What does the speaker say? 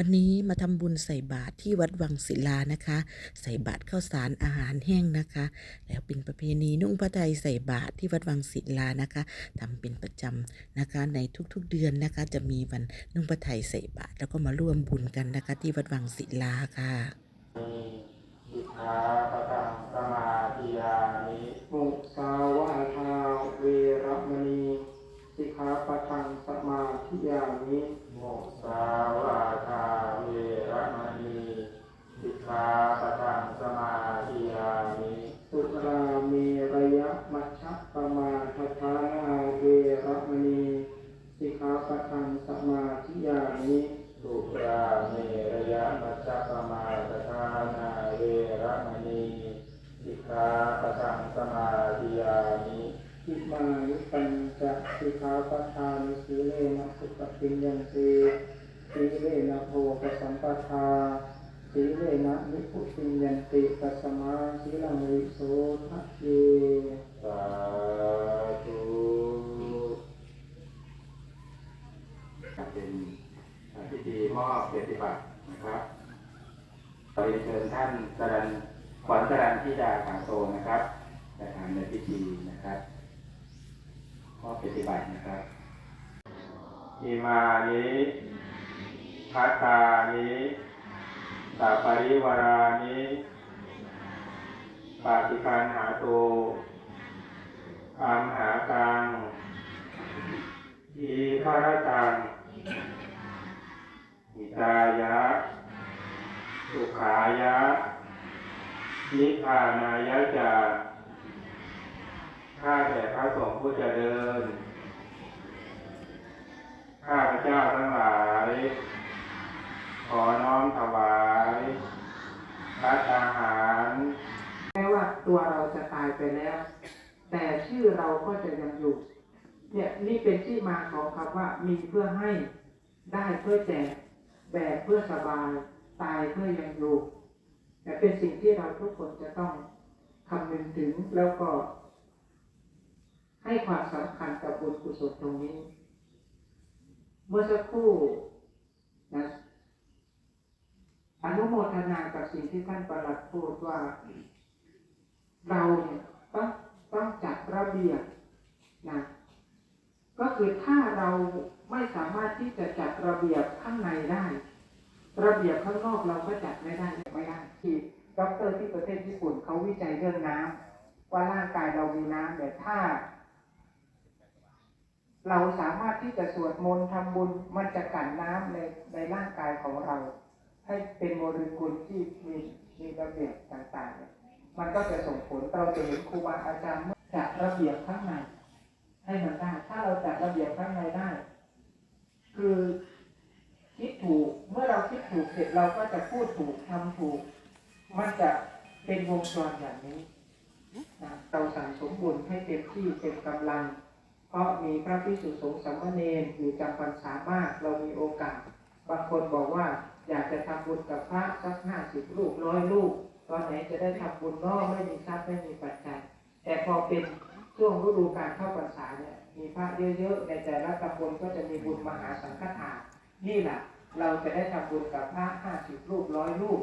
วันนี้มาทำบุญใส่บาตรที่วัดวังศิลานะคะ ใส่บาตรข้าวสารอาหารแห้งนะคะ แล้วเป็นประเพณีนุ่งผ้าไทยใส่บาตรที่วัดวังศิลานะคะทำเป็นประจำนะคะ ในทุกๆเดือนนะคะ จะมีวันนุ่งผ้าไทยใส่บาตรแล้วก็มาร่วมบุญกันนะคะ ที่วัดวังศิลาค่ะสิขาปะทังสมาธิยามิมุสาวาทาเวรมณีสิกขาปะทังสมาธิยามิโมสาวาทาเวระมณีสิกขาปะทังสมาธิยามิ สุราเมระยะมัชฌะปมาทฐานาเวรมณีสิกขา ปะทังสมาธิยามิสุราเมรยะมัจจปมาตทานาเวรมณีสิกขาปะทังสมาธิยามิอิมานิปัญจสิกขาปะทานสีเลนะสุปฏิญญันติสีเลนะโภคสัมปทาสีเลนะนิพุติญญันติตัสสมาสีลังวิโสทะเยสาธุเป็นพิธีมอ บเกียรตินะครับขอเรียนเชิญท่านสรันขวัญสรันทิดาขังโตนะครับประธานในพิธีนะครับมอบเกียรติบัตรนะครับอิมานิพัตตานิตาปริวารานิปาติการหาโตอัมหากังอีฆารตังหิตายะ สุ ขายะ นิพานายะจาข้าแต่พระสงฆ์ผู้เจริญ ข้าพระเจ้าทั้งหลาย ขอน้อมถวายพระทหารแม้ว่าตัวเราจะตายไปแล้ว แต่ชื่อเราก็จะยังอยู่ เนี่ยนี่เป็นที่มาของคำว่ามีเพื่อให้ได้เพื่อแจกแบกเพื่อสบาย ตายเพื่อยังอยู่แต่เป็นสิ่งที่เราทุกคนจะต้องคำนึงถึงแล้วก็ ให้ความสำคัญกับบุญกุศลตรงนี้ เมื่อสักครู่นะอนุโมทนากับสิ่งที่ท่านประหลัดพูดว่า เราเนี่ยต้องต้องจัดระเบียบนะก็คือถ้าเราไม่สามารถที่จะจัดระเบียบข้างในได้ ระเบียบข้างนอกเราก็จัดไม่ได้ไม่ได้ที่ด็อกเตอร์ที่ประเทศญี่ปุ่นเขาวิจัยเรื่องน้ำว่าร่างกายเรามีน้ำเนี่ยถ้า เราสามารถที่จะสวดมนต์ทำบุญมันจะกันน้ำในในร่างกายของเรา ให้เป็นโมเลกุลที่มีมีระเบียบต่างๆเนี่ยมันก็จะส่งผลเราจะเห็นครูบาอาจารย์จัดระเบียบข้างในให้มันได้ถ้าเราจัดระเบียบข้างในได้ คือคิดถูกเมื่อเราคิดถูก เราก็จะพูดถูกทำถูก มันจะเป็นวงจรอย่างนี้นะเราสั่งสมบุญให้เต็มที่เต็มกำลัง เพราะมีพระพิสุสงฆ์สามเณรอยู่จำพรรษามากเรามีโอกาส บางคนบอกว่าอยากจะทำบุญกับพระสักห้าสิบลูกร้อยลูกตอนไหนจะได้ทำบุญนอกไม่มีทรัพย์ไม่มีปัจจัย แต่พอเป็นช่วงฤดูการเข้าพรรษาเนี่ยมีพระเยอะๆในแต่ละตำบลก็จะมีบุญมหาสังฆทานนี่แหละ เราจะได้ทำบุญกับพระห้าสิบรูปร้อยรูป